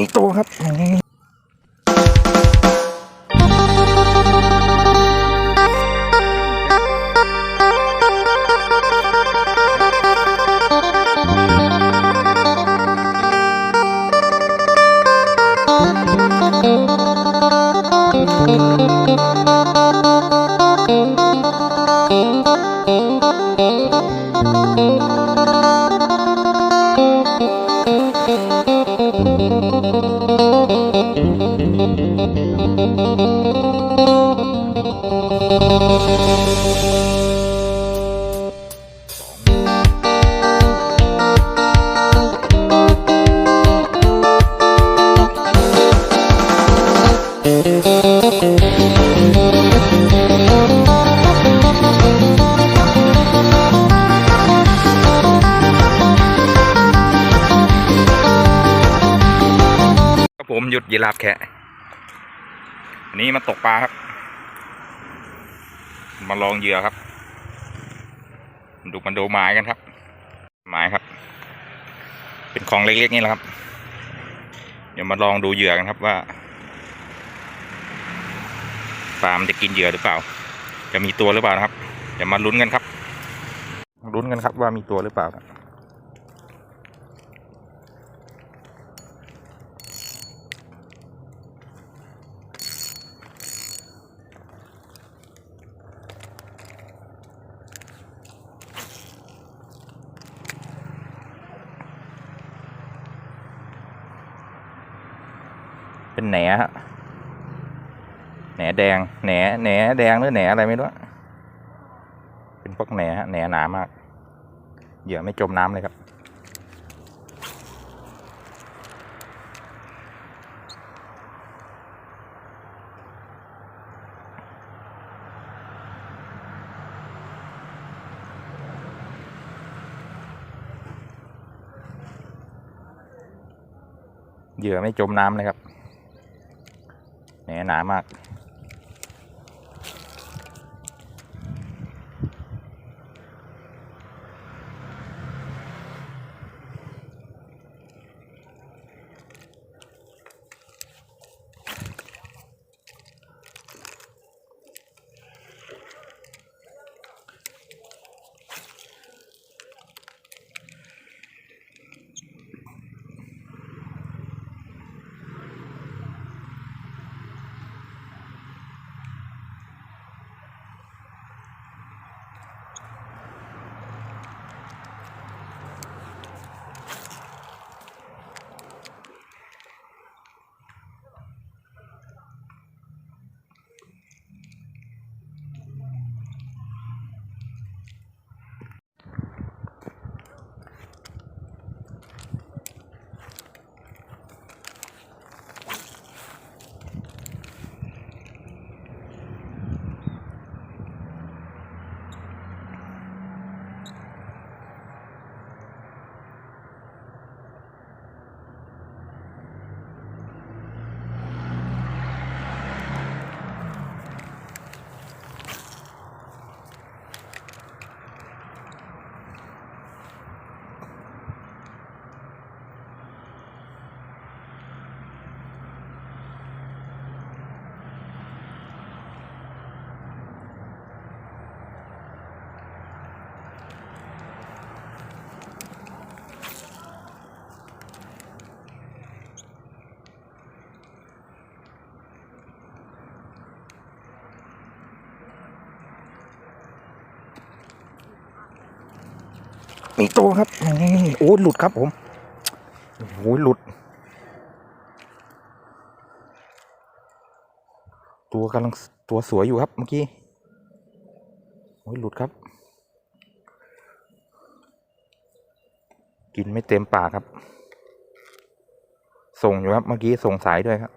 มีตัวครับนี่ครับผ มห ยุดยีราฟแคะอันนี้มาตกปลาครับ มาลองเหยื่อครับ ดูมันดูไม้กันครับไม้ครับ เป็นของเล็กๆนี่แหละครับ เดี๋ยวมาลองดูเหยื่อกันครับว่าปลามันจะกินเหยื่อหรือเปล่า จะมีตัวหรือเปล่านะครับเดี๋ยวมาลุ้นกันครับ ลุ้นกันครับว่ามีตัวหรือเปล่า เป็นแหนฮะแหนแดงแหนแหนแดงหรือแหนอะไรไม่รู้เป็นพวกแหนฮะแหนหนามากเหยื่อไม่จมน้ำเลยครับเหยื่อไม่จมน้ำเลยครับ หนหนามาก มีตัวครับโอ้หลุดครับผมโอ้หลุด ตัวกำลังตัวสวยอยู่ครับเมื่อกี้โอ้หลุดครับ กินไม่เต็มปากครับ ส่งอยู่ครับเมื่อกี้ส่งสายด้วยครับ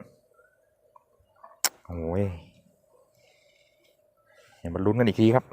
โอ้ยเดี๋ยวมาลุ้นกันอีกทีครับ